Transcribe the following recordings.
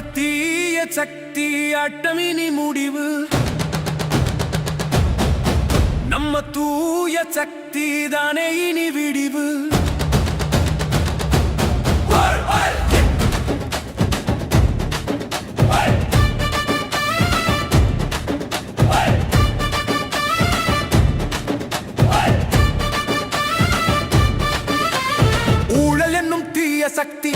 இந்த தீய சக்தி அட்டமினி முடிவு. நம்ம தூய சக்தி தானே இனி விடிவு. ஊழல் என்னும் தீய சக்தி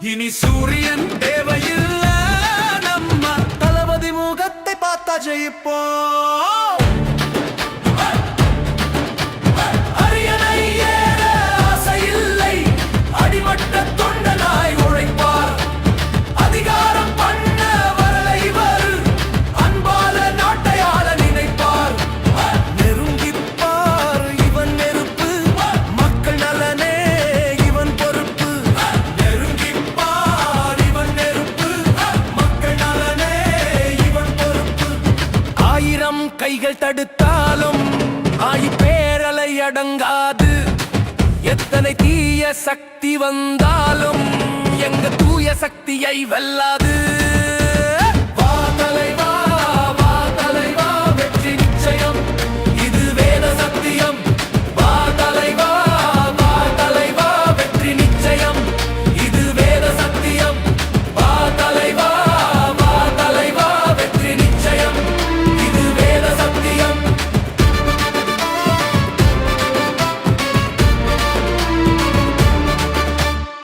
இனி சூரியன் தேவையில் கைகள் தடுத்தாலும் ஆயி பேரலை அடங்காது. எத்தனை தீய சக்தி வந்தாலும் எங்க தூய சக்தியை வெல்லாது.